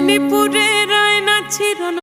মেদিনীপুরের আয়না ছিল